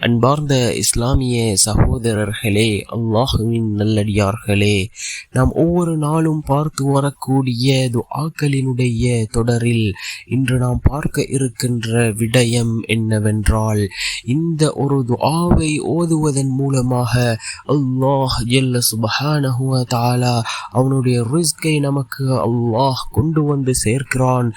அன்பார்ந்த இஸ்லாமிய சகோதரர்களே அல்லாஹுவின் நல்லடியார்களே நாம் ஒவ்வொரு நாளும் பார்த்து வரக்கூடிய துஆக்களினுடைய தொடரில் இன்று நாம் பார்க்க இருக்கின்ற விடயம் என்னவென்றால் இந்த ஒரு துஆவை ஓதுவதன் மூலமாக அல்லாஹ் எல்ல சுபஹானஹுவ தாலா அவனுடைய ரிஸ்கை நமக்கு அல்லாஹ் கொண்டு வந்து சேர்க்கிறான்.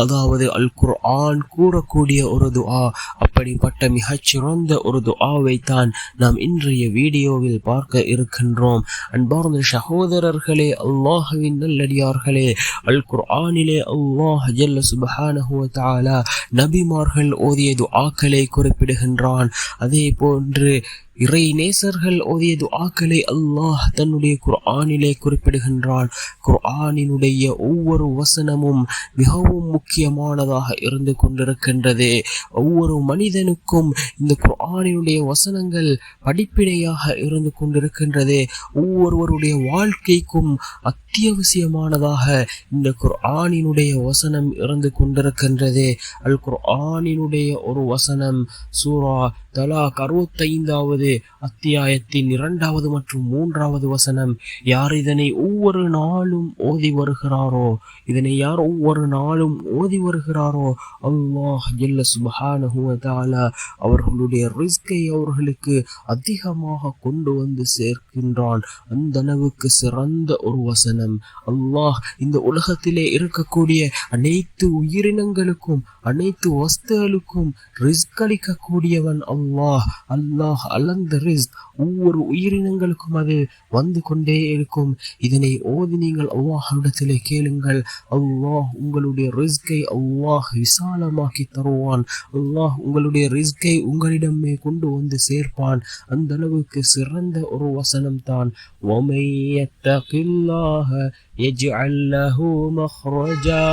அதாவது அல் குர்ஆன் கூறக்கூடிய ஒரு துஆ அப்படிப்பட்ட மிகச்சிறந்த ஒரு துஆவை தான் நாம் இன்றைய வீடியோவில் பார்க்க இருக்கின்றோம். அன்பார்ந்த சகோதரர்களே அல்லாஹுவின் நல்லடியார்களே அல் குர்ஆனிலே அல்லாஹ் ஜல்ல சுபஹானஹு வ நபிமார்கள் ஓதிய துஆக்களை குறிப்பிடுகின்றான். அதே போன்று இறை நேசர்கள் ஓதிய துஆக்களை அல்லாஹ் தன்னுடைய குர்ஆனிலே குறிப்பிடுகின்றான். குர்ஆனினுடைய ஒவ்வொரு வசனமும் மிகவும் முக்கியமானதாக இருந்து கொண்டிருக்கின்றது. ஒவ்வொரு மனிதனுக்கும் இந்த குர்ஆனினுடைய வசனங்கள் படிப்பினையாக இருந்து கொண்டிருக்கின்றது. ஒவ்வொருவருடைய வாழ்க்கைக்கும் அத்தியாவசியமானதாக இந்த குர்ஆனினுடைய வசனம் இருந்து கொண்டிருக்கின்றது. அல் குர்ஆனினுடைய ஒரு வசனம் சூரா தலா அறுபத்தைந்தாவது அத்தியாயத்தின் இரண்டாவது மற்றும் மூன்றாவது வசனம் யார் இதனை ஒவ்வொரு நாளும் ஓதி வருகிறாரோ? இதனை யார் ஒவ்வொரு நாளும் ஓதி வருகிறாரோ? அல்லாஹ் ஜெல்ல சுபஹானஹு அவர்களுடைய ரிஸ்கை அவர்களுக்கு அதிகமாக கொண்டு வந்து சேர்க்கின்றான். அந்த அளவுக்கு சிறந்த ஒரு வசனம். அல்லாஹ் இந்த உலகத்திலே இருக்கக்கூடிய அனைத்து உயிரினங்களுக்கும் அனைத்து வஸ்துகளுக்கும் ரிஸ்க் அளிக்கக்கூடியவன் அல்லாஹ் அல்லாஹ் அளந்த ரிஸ்க் ஒவ்வொரு உயிரினங்களுக்கும் அது வந்து கொண்டே இருக்கும் இதனை ஓதி நீங்கள் அல்லாஹிடத்திலே கேளுங்கள் அல்லாஹ் உங்களுடைய ரிஸ்கை அல்லாஹ் விசாலமாக்கி தருவான் அல்லாஹ் உங்களுடைய ரிஸ்கை உங்களிடமே கொண்டு வந்து சேர்ப்பான் அந்த அளவுக்கு சிறந்த ஒரு வசனம் தான் وَمَن يَتَّقِ اللَّهَ يَجْعَل لَّهُ مَخْرَجًا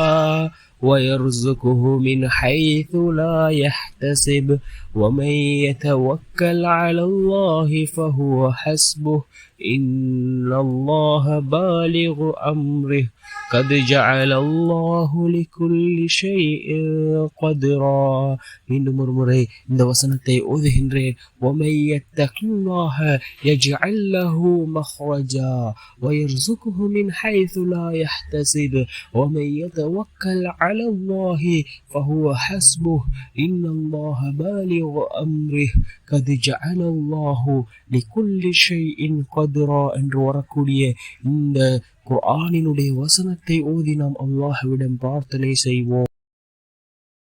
ويرزقه من حيث لا يحتسب ومن يتوكل على الله فهو حسبه. إن الله بالغ أمره. قد جعل الله لكل شيء قدرا மீண்டும் ஒரு முறை இந்த வசனத்தை ஓதுகின்றேன் ومن يتق الله يجعل له مخرجا ويرزقه من حيث لا يحتسب ومن يتوكل على الله فهو حسبه إن الله بالغ أمره قد جعل الله لكل شيء قدرا என்று வரக்கூடிய இந்த குர்ஆனினுடைய வசனத்தை ஓதி நாம் அல்லாஹ்விடம் பிரார்த்தனை செய்வோம்.